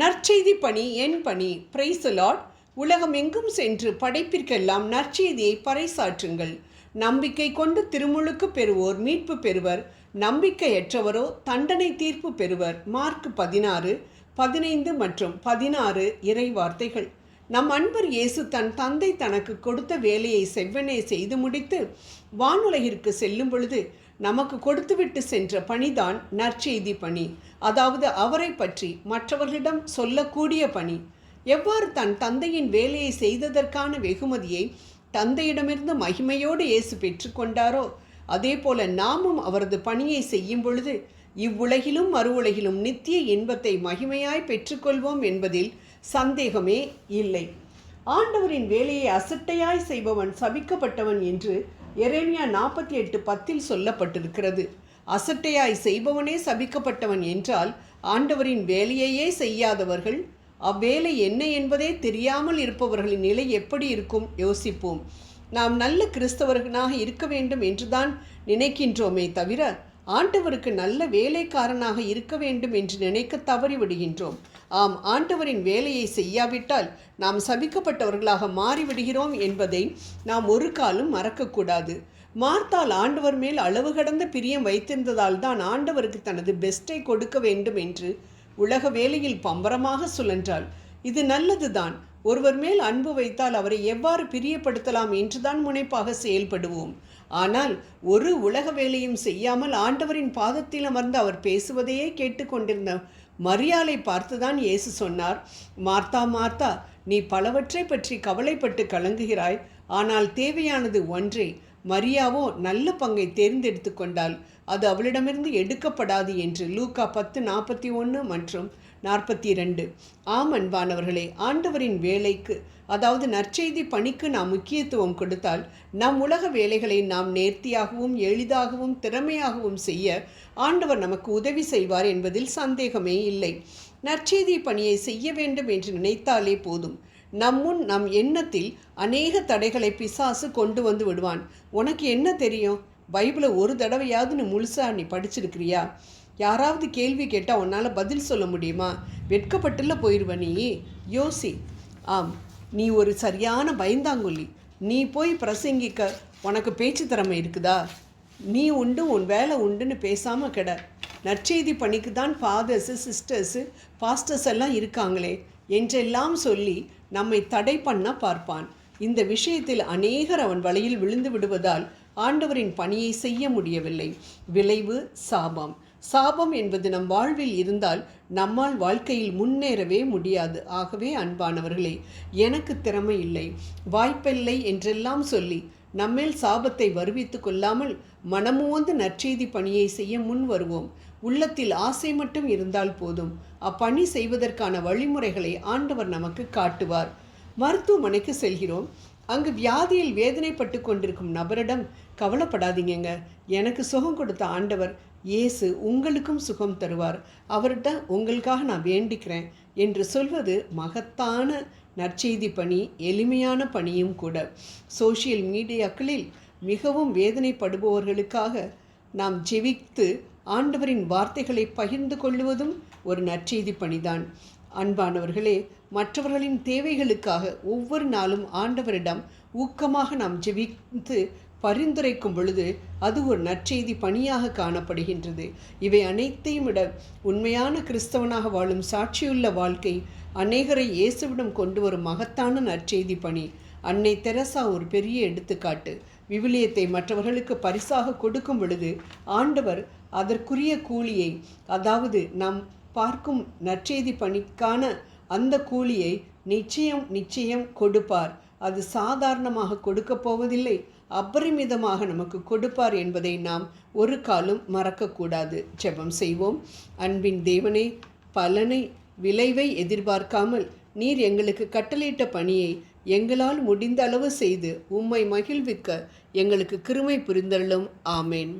நற்செய்தி பணி என் பணி. பிரைசலாட் உலகம் எங்கும் சென்று படைப்பிற்கெல்லாம் நற்செய்தியை பறைசாற்றுங்கள். நம்பிக்கை கொண்டு திருமுழுக்கு பெறுவோர் மீட்பு பெறுவர். நம்பிக்கையற்றவரோ தண்டனை தீர்ப்பு பெறுவர். மார்க் பதினாறு பதினைந்து மற்றும் பதினாறு இறை வார்த்தைகள் நம் அன்பர் இயேசு தன் தந்தை தனக்கு கொடுத்த வேலையை செவ்வனே செய்து முடித்து வானுலகிற்கு செல்லும் பொழுது நமக்கு கொடுத்துவிட்டு சென்ற பணிதான் நற்செய்தி பணி. அதாவது அவரை பற்றி மற்றவர்களிடம் சொல்லக்கூடிய பணி. எவ்வாறு தன் தந்தையின் வேலையை செய்ததற்கான வெகுமதியை தந்தையிடமிருந்து மகிமையோடு இயேசு பெற்றுக்கொண்டாரோ அதே போல நாமும் அவரது பணியை செய்யும் பொழுது இவ்வுலகிலும் மறு உலகிலும் நித்திய இன்பத்தை மகிமையாய் பெற்றுக்கொள்வோம் என்பதில் சந்தேகமே இல்லை. ஆண்டவரின் வேலையை அசட்டையாய் செய்பவன் சபிக்கப்பட்டவன் என்று எரேமியா நாற்பத்தி எட்டு பத்தில் சொல்லப்பட்டிருக்கிறது. அசட்டையாய் செய்பவனே சபிக்கப்பட்டவன் என்றால் ஆண்டவரின் வேலையையே செய்யாதவர்கள் அவ்வேலை என்ன என்பதே தெரியாமல் இருப்பவர்களின் நிலை எப்படி இருக்கும்? யோசிப்போம். நாம் நல்ல கிறிஸ்தவர்களாக இருக்க வேண்டும் என்றுதான் நினைக்கின்றோமே தவிர ஆண்டவருக்கு நல்ல வேலைக்காரனாக இருக்க வேண்டும் என்று நினைக்க தவறிவிடுகின்றோம் ஆம் ஆண்டவரின் வேலையை செய்யாவிட்டால் நாம் சபிக்கப்பட்டவர்களாக மாறிவிடுகிறோம் என்பதை நாம் ஒரு காலம் மறக்கக்கூடாது. மார்த்தால் ஆண்டவர் மேல் அளவு கடந்த பிரியம் வைத்திருந்ததால் தான் ஆண்டவருக்கு தனது பெஸ்ட்டை கொடுக்க வேண்டும் என்று உலக வேலையில் பம்பரமாக சுழன்றாள். இது நல்லதுதான். ஒருவர் மேல் அன்பு வைத்தால் அவரை எவ்வாறு பிரியப்படுத்தலாம் என்றுதான் முனைப்பாக செயல்படுவோம். ஆனால் ஒரு உலக வேலையும் செய்யாமல் ஆண்டவரின் பாதத்தில் அமர்ந்து அவர் பேசுவதையே கேட்டுக்கொண்டிருந்த மரியாலை பார்த்துதான் இயேசு சொன்னார் மார்த்தா மார்த்தா நீ பலவற்றை பற்றி கவலைப்பட்டு கலங்குகிறாய். ஆனால் தேவையானது ஒன்றே மரியாவோ நல்ல பங்கை தேர்ந்தெடுத்து கொண்டால் அது அவளிடமிருந்து எடுக்கப்படாது என்று லூக்கா பத்து நாற்பத்தி ஒன்று மற்றும் நாற்பத்தி இரண்டு. ஆம் அன்பானவர்களே ஆண்டவரின் வேலைக்கு அதாவது நற்செய்தி பணிக்கு நாம் முக்கியத்துவம் கொடுத்தால் நம் உலக வேலைகளை நாம் நேர்த்தியாகவும் எளிதாகவும் திறமையாகவும் செய்ய ஆண்டவர் நமக்கு உதவி செய்வார் என்பதில் சந்தேகமே இல்லை. நற்செய்தி பணியை செய்ய வேண்டும் என்று நினைத்தாலே போதும். நம்முன் நம் எண்ணத்தில் அநேக தடைகளை பிசாசு கொண்டு வந்து விடுவான். உனக்கு என்ன தெரியும்? பைபிளை ஒரு தடவையாவது நீ முழுசா நீ படிச்சிருக்கிறியா? யாராவது கேள்வி கேட்டால் உன்னால் பதில் சொல்ல முடியுமா? வெட்கப்பட்டுல போயிடுவ நீ. யோசி. ஆம் நீ ஒரு சரியான பயந்தாங்கொல்லி. நீ போய் பிரசங்கிக்க உனக்கு பேச்சு திறமை இருக்குதா? நீ உண்டு உன் வேலை உண்டுன்னு பேசாமல் கிட. நற்செய்தி பணிக்கு தான் ஃபாதர்ஸு சிஸ்டர்ஸு பாஸ்டர்ஸ் எல்லாம் இருக்காங்களே. என்றெல்லாம் சொல்லி நம்மை தடை பண்ண பார்ப்பான். இந்த விஷயத்தில் அநேகர் அவன் வலையில் விழுந்து விடுவதால் ஆண்டவரின் பணியை செய்ய முடியவில்லை. விளைவு சாபம். சாபம் என்பது நம் வாழ்வில் இருந்தால் நம்மால் வாழ்க்கையில் முன்னேறவே முடியாது. ஆகவே அன்பானவர்களே எனக்கு திறமை இல்லை. வாய்ப்பில்லை என்றெல்லாம் சொல்லி நம்மேல் சாபத்தை வருவித்து கொள்ளாமல் மனமுவந்து நற்செய்தி பணியை செய்ய முன் வருவோம். உள்ளத்தில் ஆசை மட்டும் இருந்தால் போதும். அப்பணி செய்வதற்கான வழிமுறைகளை ஆண்டவர் நமக்கு காட்டுவார். மருத்துவமனைக்கு செல்கிறோம். அங்கு வியாதியில் வேதனைப்பட்டு கொண்டிருக்கும் நபரிடம் கவலைப்படாதீங்கங்க. எனக்கு சுகம் கொடுத்த ஆண்டவர் இயேசு உங்களுக்கும் சுகம் தருவார். அவர்கிட்ட உங்களுக்காக நான் வேண்டிக்கிறேன் என்று சொல்வது மகத்தான நற்செய்தி பணி எளிமையான பணியும் கூட. சோசியல் மீடியாக்களில் மிகவும் வேதனைப்படுபவர்களுக்காக நாம் ஜெபித்து ஆண்டவரின் வார்த்தைகளை பகிர்ந்து கொள்வதும் ஒரு நற்செய்தி பணிதான். அன்பானவர்களே மற்றவர்களின் தேவைகளுக்காக ஒவ்வொரு நாளும் ஆண்டவரிடம் ஊக்கமாக நாம் ஜெபித்து பரிந்துரைக்கும் பொழுது அது ஒரு நற்செய்தி பணியாக காணப்படுகின்றது. இவை அனைத்தையும் விட உண்மையான கிறிஸ்தவனாக வாழும் சாட்சியுள்ள வாழ்க்கை அநேகரை இயேசுவிடம் கொண்டு வரும் மகத்தான நற்செய்தி பணி. அன்னை தெரசா ஒரு பெரிய எடுத்துக்காட்டு. விவிலியத்தை மற்றவர்களுக்கு பரிசாக கொடுக்கும் பொழுது ஆண்டவர் அதற்குரிய கூலியை அதாவது நாம் பார்க்கும் நற்செய்தி பணிக்கான அந்த கூலியை நிச்சயம் நிச்சயம் கொடுப்பார். அது சாதாரணமாக கொடுக்கப் போவதில்லை. அபரிமிதமாக நமக்கு கொடுப்பார் என்பதை நாம் ஒரு காலம் மறக்கக்கூடாது. ஜெபம் செய்வோம். அன்பின் தேவனே பலனை விளைவை எதிர்பார்க்காமல் நீர் எங்களுக்கு கட்டளையிட்ட பணியை எங்களால் முடிந்த அளவு செய்து உம்மை மகிழ்விக்க எங்களுக்கு கிருமை புரிந்தள்ளும் ஆமேன்.